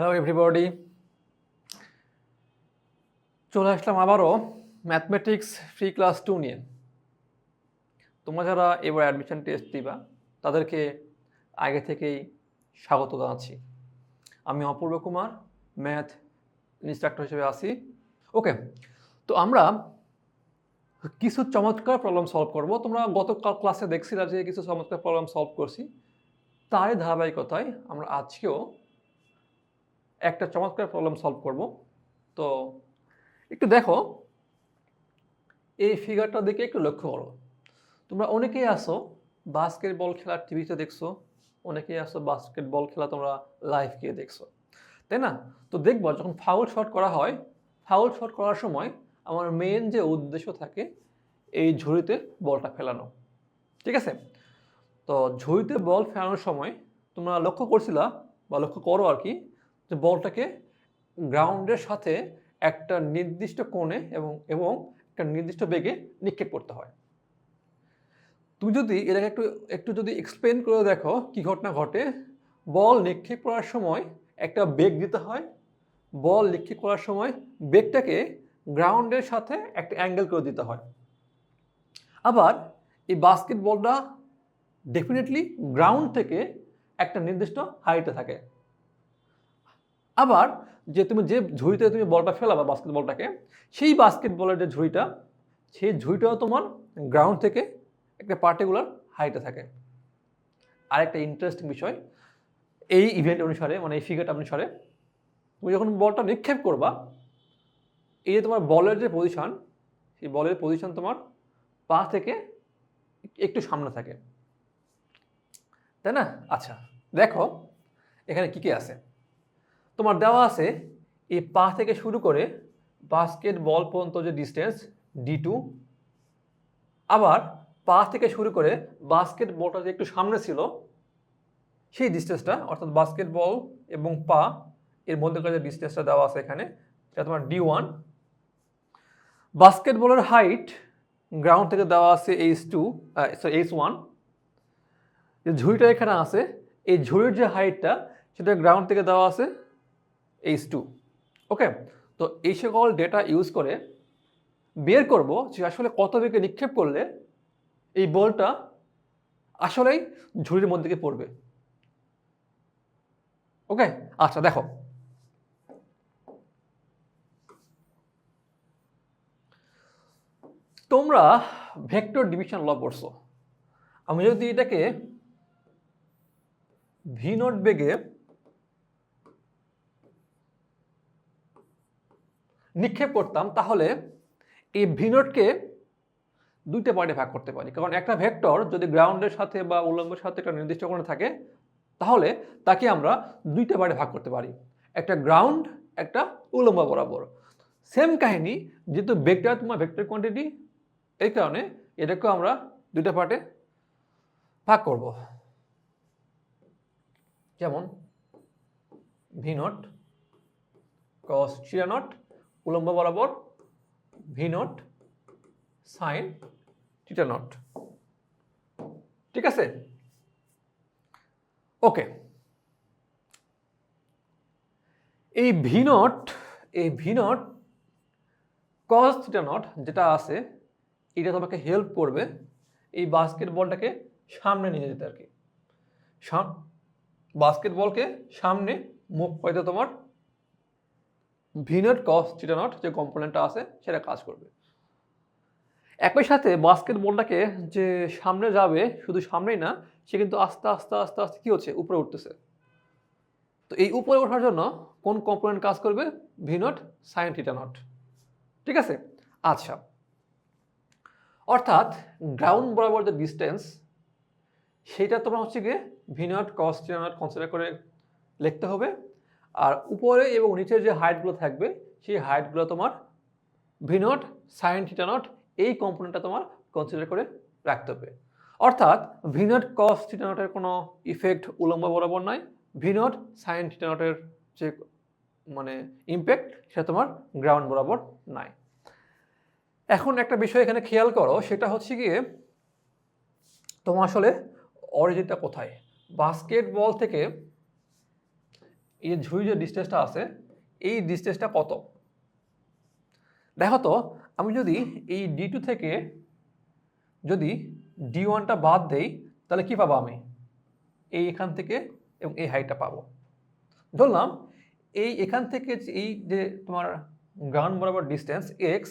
Hello everybody চলে আসলাম আবারও mathematics free class two নিয়ে। তোমরা যারা এবার অ্যাডমিশন টেস্ট দিবা, তাদেরকে আগে থেকেই স্বাগত জানাচ্ছি। আমি অপূর্ব কুমার ম্যাথ ইনস্ট্রাক্টর হিসেবে আছি। ওকে তো আমরা কিছু চমৎকার প্রবলেম সলভ করব। তোমরা গত ক্লাসে দেখছিলা যে কিছু চমৎকার প্রবলেম সলভ করছি। তারই ধারাবাহিকতায় আমরা আজকেও একটা চমৎকার প্রবলেম সলভ করব। তো, একটু দেখো, এই ফিগারটার দিকে একটু লক্ষ্য করো। তোমরা অনেকেই আসো বাস্কেটবল খেলা টিভিতে দেখছ, অনেকেই আসো বাস্কেটবল খেলা তোমরা লাইভ গিয়ে দেখছ, তাই না? তো দেখব যখন ফাউল শট করা হয় ফাউল শট করার সময় আমার মেন যে উদ্দেশ্য থাকে, এই ঝুড়িতে বলটা ফেলানো, ঠিক আছে? তো ঝুড়িতে বল ফেলানোর সময় তোমরা লক্ষ্য করছিলা বা লক্ষ্য করো আর কি যে বলটাকে গ্রাউন্ডের সাথে একটা নির্দিষ্ট কোণে এবং এবং একটা নির্দিষ্ট বেগে নিক্ষেপ করতে হয়। তুমি যদি এটাকে একটু একটু যদি এক্সপ্লেন করে দেখো কি ঘটনা ঘটে। বল নিক্ষেপ করার সময় একটা বেগ দিতে হয়। বল নিক্ষেপ করার সময় বেগটাকে গ্রাউন্ডের সাথে একটা অ্যাঙ্গেল করে দিতে হয়। আবার এই বাস্কেটবলটা ডেফিনেটলি গ্রাউন্ড থেকে একটা নির্দিষ্ট হাইটে থাকে। আবার যে তুমি যে ঝুড়িতে তুমি বলটা ফেলাবা বাস্কেটবলটাকে সেই বাস্কেটবলের যে ঝুড়িটা, সেই ঝুড়িটাও তোমার গ্রাউন্ড থেকে একটা পার্টিকুলার হাইটে থাকে। আরেকটা ইন্টারেস্টিং বিষয়, এই ইভেন্ট অনুসারে মানে এই ফিগারটা অনুসারে, তুমি যখন বলটা নিক্ষেপ করবা, এই যে তোমার বলের যে পজিশন সেই বলের পজিশন তোমার পা থেকে একটু সামনে থাকে। তাই না? আচ্ছা দেখো, এখানে কী কী আছে? তোমার দেওয়া আছে, এই পা থেকে শুরু করে বাস্কেট বল পর্যন্ত যে ডিস্টেন্স ডি টু আবার পা থেকে শুরু করে বাস্কেট বলটা যে একটু সামনে ছিল, সেই ডিস্টেন্সটা অর্থাৎ বাস্কেট বল এবং পা, এর মধ্যেকার যে ডিস্টেন্সটা দেওয়া আছে এখানে, সেটা তোমার ডি ওয়ান বাস্কেট বলের হাইট গ্রাউন্ড থেকে দেওয়া আছে H two sorry H one যে ঝুড়িটা এখানে আছে, এই ঝুড়ির যে হাইটটা সেটা গ্রাউন্ড থেকে দেওয়া আছে এইচ টু ওকে তো এই সকল ডেটা ইউজ করে বের করব যে আসলে কত বেগে নিক্ষেপ করলে এই বলটা আসলেই ঝুড়ির মধ্যে গিয়ে পড়বে। ওকে আচ্ছা দেখো। তোমরা ভেক্টর ডিভিশন ল পড়ছো। আমি যদি এটাকে ভি নোট বেগে নিক্ষেপ করতাম, তাহলে এই ভিনোটকে দুইটা পার্টে ভাগ করতে পারি। কারণ একটা ভেক্টর যদি গ্রাউন্ডের সাথে বা উল্লম্বের সাথে একটা নির্দিষ্ট কোণে থাকে, তাহলে তাকে আমরা দুইটা পার্টে ভাগ করতে পারি। একটা গ্রাউন্ড, একটা উল্লম্ব বরাবর। সেম কাহিনী, যেহেতু ভেক্টর তোমার ভেক্টর কোয়ান্টিটি এই কারণে এটাকেও আমরা দুইটা পার্টে ভাগ করব। যেমন V nought cos theta nought উলম্ব বরাবর V nought sine theta nought ঠিক আছে? ওকে এই ভি নট এই V nought cos theta nought যেটা আছে, এটা তোমাকে হেল্প করবে এই বাস্কেটবলটাকে সামনে নিয়ে যেতে আর কি। বাস্কেটবলকে সামনে মুভ করতে তোমার ভিনট কস থিটা নট যে কম্পোনেন্টটা আছে, সেটা কাজ করবে। একই সাথে বাস্কেটবলটাকে যে সামনে যাবে, শুধু সামনেই না, সে কিন্তু আস্তে আস্তে আস্তে আস্তে কী হচ্ছে? উপরে উঠতেছে। তো এই উপরে ওঠার জন্য কোন কম্পোনেন্ট কাজ করবে? ভিনট সাইন থিটা নট ঠিক আছে? আচ্ছা। অর্থাৎ গ্রাউন্ড বরাবর যে ডিস্টেন্স সেটা তোমার হচ্ছে গিয়ে V nought cos theta nought consider করে লিখতে হবে। আর উপরে এবং নিচের যে হাইটগুলো থাকবে, সেই হাইটগুলো তোমার ভিনট সাইন থিটা নট এই কম্পোনেন্টটা তোমার কনসিডার করে রাখতে হবে। অর্থাৎ ভিনট কস থিটা নটের কোনো ইফেক্ট উলম্ব বরাবর নয়। ভিনট সাইন থিটা নটের যে মানে ইম্প্যাক্ট সেটা তোমার গ্রাউন্ড বরাবর নাই এখন একটা বিষয় এখানে খেয়াল করো, সেটা হচ্ছে গিয়ে তোমার আসলে অরিজিনটা কোথায়? বাস্কেটবল থেকে এই যে ঝুড়ি যে ডিস্টেন্সটা আছে, এই ডিস্টেন্সটা কত? দেখো তো, আমি যদি এই ডি টু থেকে যদি ডি ওয়ানটা বাদ দেই, তাহলে কি পাবো আমি? এই এখান থেকে এবং এই হাইটটা পাবো। ধরলাম, এই এখান থেকে এই যে তোমার গ্রাউন্ড বরাবর ডিস্টেন্স এক্স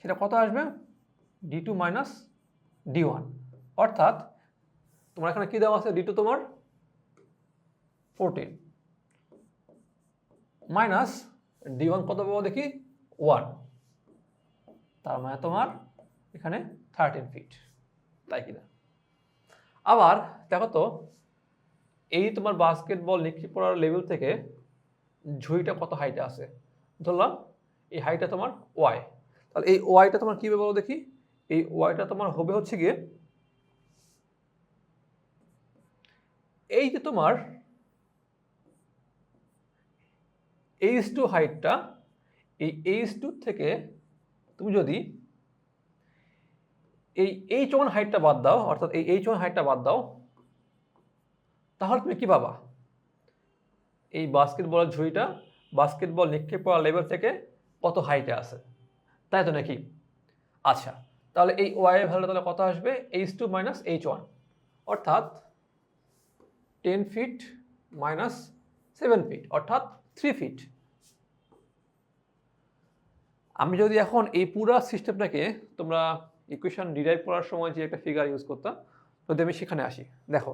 সেটা কত আসবে? D two minus D one অর্থাৎ তোমার এখানে কী দেওয়া আছে? ডি টু তোমার ফোরটিন মাইনাস ডি ওয়ান কত পাবো দেখি? ওয়ান। তার মানে তোমার এখানে থার্টিন ফিট তাই কিনা? আবার দেখো তো, এই তোমার বাস্কেটবল নিক্ষেপ করার লেভেল থেকে ঝুড়িটা কত হাইটে আছে? ধরলাম, এই হাইটটা তোমার ওয়াই তাহলে এই ওয়াইটা তোমার কী বলো দেখি? এই ওয়াইটা তোমার হবে হচ্ছে গিয়ে, এই যে তোমার এইচ টু হাইটটা এই এইচ টু থেকে তুমি যদি এই এইচ ওয়ান হাইটটা বাদ দাও, অর্থাৎ এই এইচ ওয়ান হাইটটা বাদ দাও, তাহলে তুমি কি পাবা? এই বাস্কেটবলের ঝুড়িটা বাস্কেটবল নিক্ষেপ করা লেভেল থেকে কত হাইটে আছে? তাই তো নাকি? আচ্ছা তাহলে এই ওয়াই ভ্যালু তাহলে কত আসবে? H two minus H one অর্থাৎ ten feet minus seven feet অর্থাৎ থ্রি ফিট আমি যদি এখন এই পুরো সিস্টেমটাকে তোমরা ইকুয়েশন ডিরাইভ করার সময় যে একটা ফিগার ইউজ করতাম, যদি আমি সেখানে আসি, দেখো।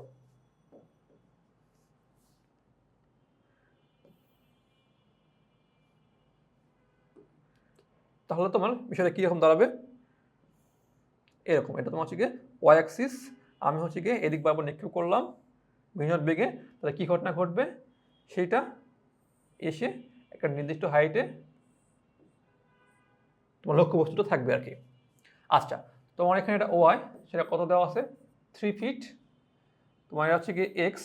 তাহলে তোমার বিষয়টা কীরকম দাঁড়াবে? এরকম, এটা তোমার হচ্ছে গিয়ে ওয়াই অ্যাক্সিস আমি হচ্ছে গিয়ে এদিক বারবার নিক্ষেপ করলাম ভিনট বেগে, তাহলে কী ঘটনা ঘটবে? সেইটা এসে একটা নির্দিষ্ট হাইটে তোমার লক্ষ্যবস্তুটা থাকবে আর কি। আচ্ছা তোমার এখানে এটা ওয়াই সেটা কত দেওয়া আছে? থ্রি ফিট তোমার এটা হচ্ছে কি এক্স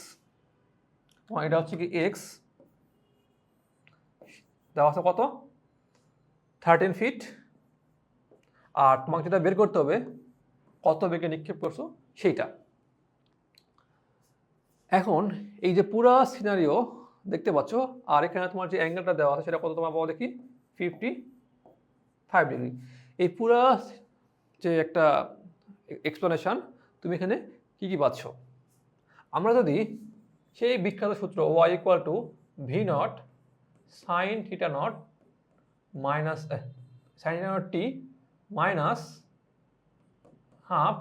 তোমার এটা হচ্ছে কি এক্স দেওয়া আছে কত? থার্টিন ফিট আর তোমাকে যেটা বের করতে হবে, কত বেগে নিক্ষেপ করছ, সেইটা। এখন এই যে পুরা সিনারিও দেখতে পাচ্ছ? আর এখানে তোমার যে অ্যাঙ্গেলটা দেওয়া আছে, সেটা কত তোমার পাবো দেখি? ফিফটি ফাইভ ডিগ্রি এই পুরা যে একটা এক্সপ্লেনেশন তুমি এখানে কী কী পাচ্ছ? আমরা যদি সেই বিখ্যাত সূত্র Y equal to V nought sine theta nought minus sine theta nought T minus half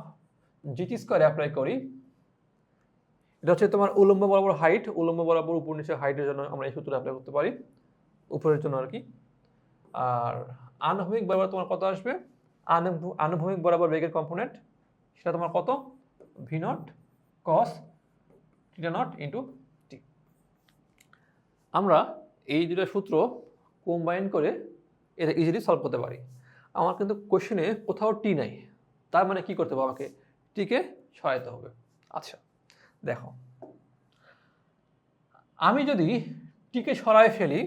GT square apply করি এটা হচ্ছে তোমার উলম্ব বরাবর হাইট উলম্ব বরাবর উপর নিচে হাইটের জন্য আমরা এই সূত্র অ্যাপ্লাই করতে পারি, উপরের জন্য আর কি আর আনুভূমিক বরাবর তোমার কত আসবে? আনুভূ- আনুভূমিক বরাবর বেগের কম্পোনেন্ট সেটা তোমার কত? V nought cos theta nought into T আমরা এই দুটো সূত্র কম্বাইন করে এটা ইজিলি সলভ করতে পারি। আমার কিন্তু কোশ্চেনে কোথাও টি নাই, তার মানে কি করতে হবে আমাকে? টিকে সহায়তা হবে। আচ্ছা। দেখো। আমি যদি টিকে সরায় ফেলি,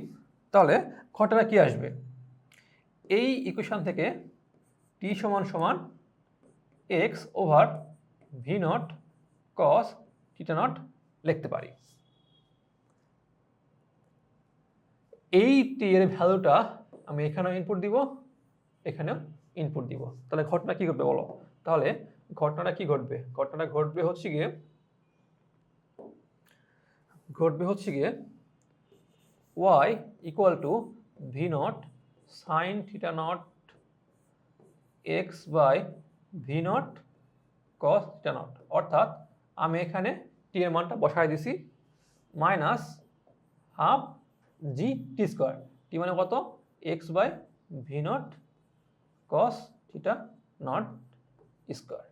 তাহলে ঘটনা কি আসবে? এই ইকুয়েশন থেকে টি সমান সমান X over V nought cos theta nought লিখতে পারি। এই টি এর ভ্যালুটা আমি এখানেও ইনপুট দিব, এখানেও ইনপুট দিব। তাহলে ঘটনা কি ঘটবে বলো? তাহলে ঘটনাটা কি ঘটবে? ঘটনাটা ঘটবে হচ্ছে গিয়ে ঘটবে হচ্ছে গিয়ে Y equal to V nought sine theta nought X by V nought cos theta nought অর্থাৎ আমি এখানে টি এর মানটা বসায় দিছি minus half G T square T মানে কত? X by V nought cos theta nought square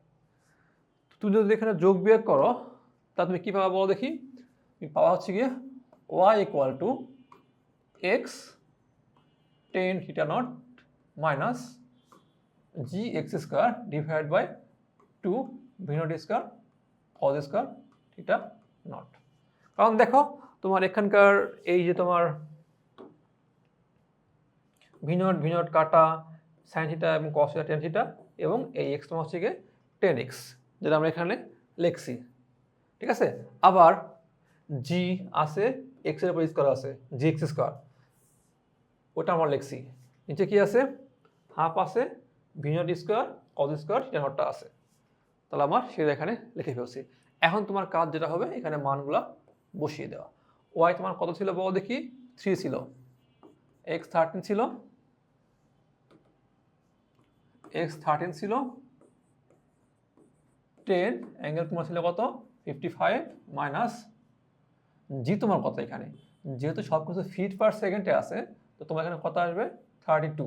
তুমি যদি এখানে যোগ বিয়োগ করো, তা তুমি কী পাবা বলো দেখি? পাওয়া হচ্ছে গিয়ে? Y equal to X tan theta nought minus G X square divide by two V nought square cos square theta nought কারণ দেখো, তোমার এখানকার এই যে তোমার ভিনট ভিনট কাটা সাইন থিটা এবং কস থিটা টেন থিটা এবং এই এক্স তোমার হচ্ছে গিয়ে টেন এক্স যেটা আমরা এখানে লিখছি। ঠিক আছে? আবার জি আছে এক্সের উপর স্কোয়ার আছে জি এক্স স্কোয়ার ওটা আমরা লিখছি। নিচে কি আছে? হাফ আছে ভিনট স্কোয়ার কজ স্কোয়ার এটা নটটা আছে। তাহলে আমার সেটা এখানে লিখে ফেলছি। এখন তোমার কাজ যেটা হবে, এখানে মানগুলা বসিয়ে দেওয়া। ওয়াই তোমার কত ছিল বলো দেখি? থ্রি ছিল। এক্স থার্টিন ছিল। এক্স থার্টিন ছিল। টেন অ্যাঙ্গেল তোমার ছিল কত? ফিফটি ফাইভ মাইনাস জি, তোমার কত এখানে। যেহেতু সব কিছু ফিট পার সেকেন্ডে আছে, তো তোমার এখানে কত আসবে? Thirty two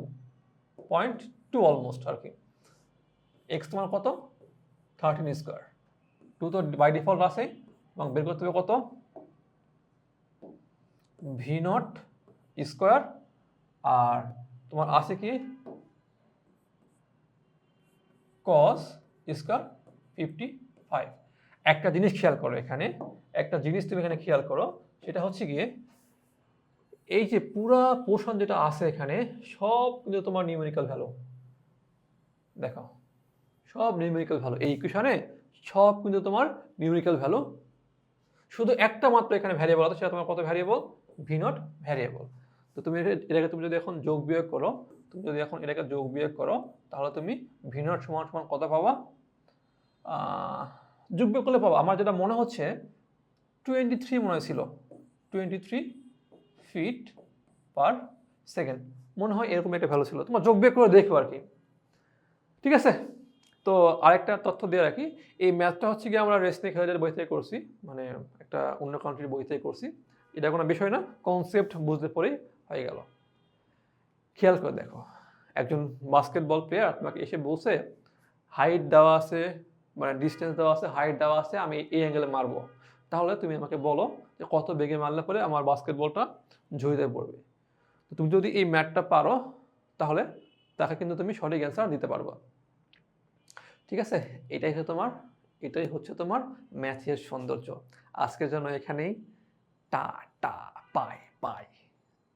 point two almost আর কি। এক্স তোমার কত? থার্টিন স্কোয়ার টু তো বাই ডিফল্ট আছে, এবং বের করতে হবে কত? ভি নট স্কোয়ার আর তোমার আছে কি? কস স্কোয়ার ফিফটি ফাইভ একটা জিনিস খেয়াল করো এখানে, একটা জিনিস তুমি এখানে খেয়াল করো, সেটা হচ্ছে গিয়ে এই যে পুরা পোর্শন যেটা আছে এখানে, সব কিন্তু তোমার নিউমেরিক্যাল ভ্যালু দেখো, সব নিউমেরিক্যাল ভ্যালু এই ইকুয়েশনে সব কিন্তু তোমার নিউমেরিক্যাল ভ্যালু শুধু একটা মাত্র এখানে ভ্যারিয়েবল আছে, সেটা তোমার কত ভ্যারিয়েবল ভি নট ভ্যারিয়েবল তো তুমি এটা- এটাকে তুমি যদি এখন যোগ বিয়োগ করো, তুমি যদি এখন এটাকে যোগ বিয়োগ করো, তাহলে তুমি ভি নট সমান সমান কত পাবা? যোগ বিয়োগ করলে পাবা। আমার যেটা মনে হচ্ছে টোয়েন্টি থ্রি মনে হয়েছিল twenty three feet per second মনে হয় এরকম একটা ভ্যালু ছিল। তোমার যোগ বিয়োগ করে দেখো আর কি। ঠিক আছে? তো আরেকটা তথ্য দিয়ে রাখি। এই ম্যাথটা হচ্ছে গিয়ে আমরা রেসনিক হেলের বই থেকে করছি। মানে একটা অন্য কান্ট্রির বই থেকে করছি। এটা কোনো বিষয় না। কনসেপ্ট বুঝতে পরেই হয়ে গেল। খেয়াল করে দেখো। একজন বাস্কেটবল প্লেয়ার তোমাকে এসে বলছে হাইট দেওয়া আছে মানে ডিস্টেন্স দেওয়া আছে হাইট দেওয়া আছে, আমি এই অ্যাঙ্গেলে মারবো। তাহলে তুমি আমাকে বলো যে কত বেগে মারলে পরে আমার বাস্কেটবলটা ঝুড়িতে পড়বে। তো তুমি যদি এই ম্যাটটা পারো, তাহলে তাকে কিন্তু তুমি সঠিক অ্যান্সার দিতে পারবা। ঠিক আছে? এটাই হচ্ছে তোমার, এটাই হচ্ছে তোমার ম্যাথের সৌন্দর্য। আজকের জন্য এখানেই। টা টা পায় পাই